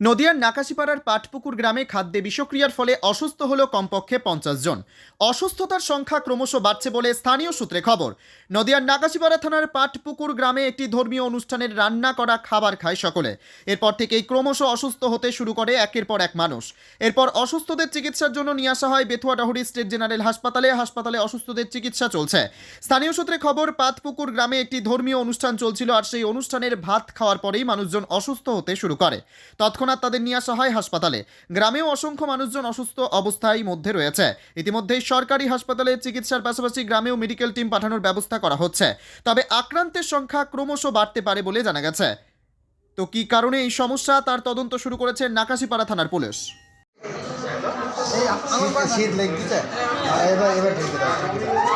নদিয়ার নাকাশিপাড়ার পাটপুকুর গ্রামে খাদ্যে বিষক্রিয়ার ফলে অসুস্থ হলো কমপক্ষে পঞ্চাশ জন। অসুস্থতার সংখ্যা ক্রমশ বাড়ছে বলে স্থানীয় সূত্রে খবর। নদিয়ার নাকাশিপাড়া থানার পাটপুকুর গ্রামে একটি ধর্মীয় অনুষ্ঠানের রান্না করা খাবার খায় সকলে। এরপর থেকেই ক্রমশ অসুস্থ হতে শুরু করে একের পর এক মানুষ। এরপর অসুস্থদের চিকিৎসার জন্য নিয়ে আসা হয় বেথুয়াডাহুরি স্টেট জেনারেল হাসপাতালে। হাসপাতালে অসুস্থদের চিকিৎসা চলছে। স্থানীয় সূত্রে খবর পাতপুকুর গ্রামে একটি ধর্মীয় অনুষ্ঠান চলছিল আর সেই অনুষ্ঠানের ভাত খাওয়ার পরেই মানুষজন অসুস্থ হতে শুরু করে। তৎক্ষণাৎ তাদের নিয়ে আসা হয় হাসপাতালে। গ্রামেও অসংখ্য মানুষজন অসুস্থ অবস্থায় মধ্যে রয়েছে। ইতিমধ্যেই সরকারি হাসপাতালে চিকিৎসার পাশাপাশি গ্রামেও মেডিকেল টিম পাঠানোর ব্যবস্থা করা হচ্ছে। তবে আক্রান্তের সংখ্যা ক্রমশ বাড়তে পারে বলে জানা গেছে। তো কি কারণে এই সমস্যা? তার তদন্ত শুরু করেছে নাকাশিপাড়া থানার পুলিশ। শীত লেগেছে এবার এবার ঠিক আছে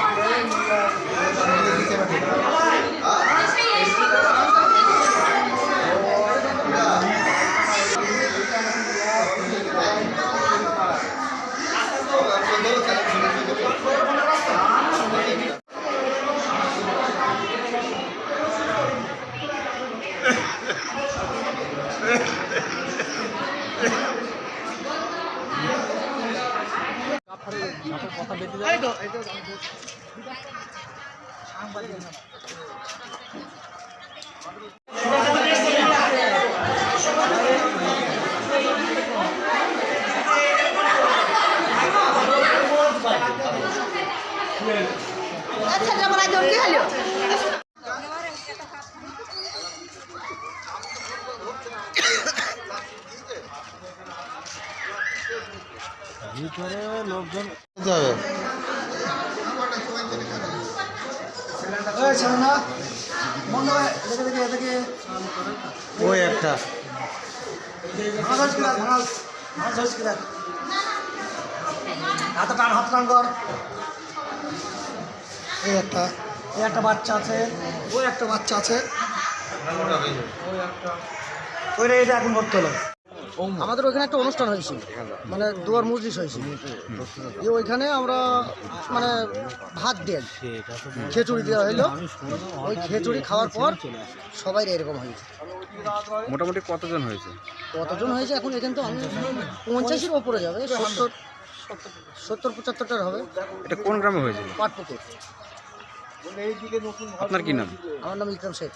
আচ্ছা যেমন আজ কি হলো? ভিতরে লোকজন যাবে ওই একটা হাত টান হাত টান কর এই একটা এই একটা বাচ্চা আছে। ওই একটা। বাচ্চা আছে ওইটা এটা এখন ভর্তি হলো। আমাদের ওইখানে একটা অনুষ্ঠান হয়েছে। মানে দুয়ার মজলিস হয়েছে। দিয়ে ওইখানে আমরা মানে ভাত দেন খিচুড়ি দেওয়া হইল। ওই খিচুড়ি খাওয়ার পর সবাই এরকম হয়েছে। মোটামুটি কতজন হয়েছে? কতজন হয়েছে? এখন এখানে তো আমি পঞ্চাশের ওপরে যাবে সত্তর সত্তর পঁচাত্তরটার হবে। এটা কোন গ্রামে হয়েছে পাটপুকুর। আপনার কি নাম? আমার নাম ইকরাম শেখ।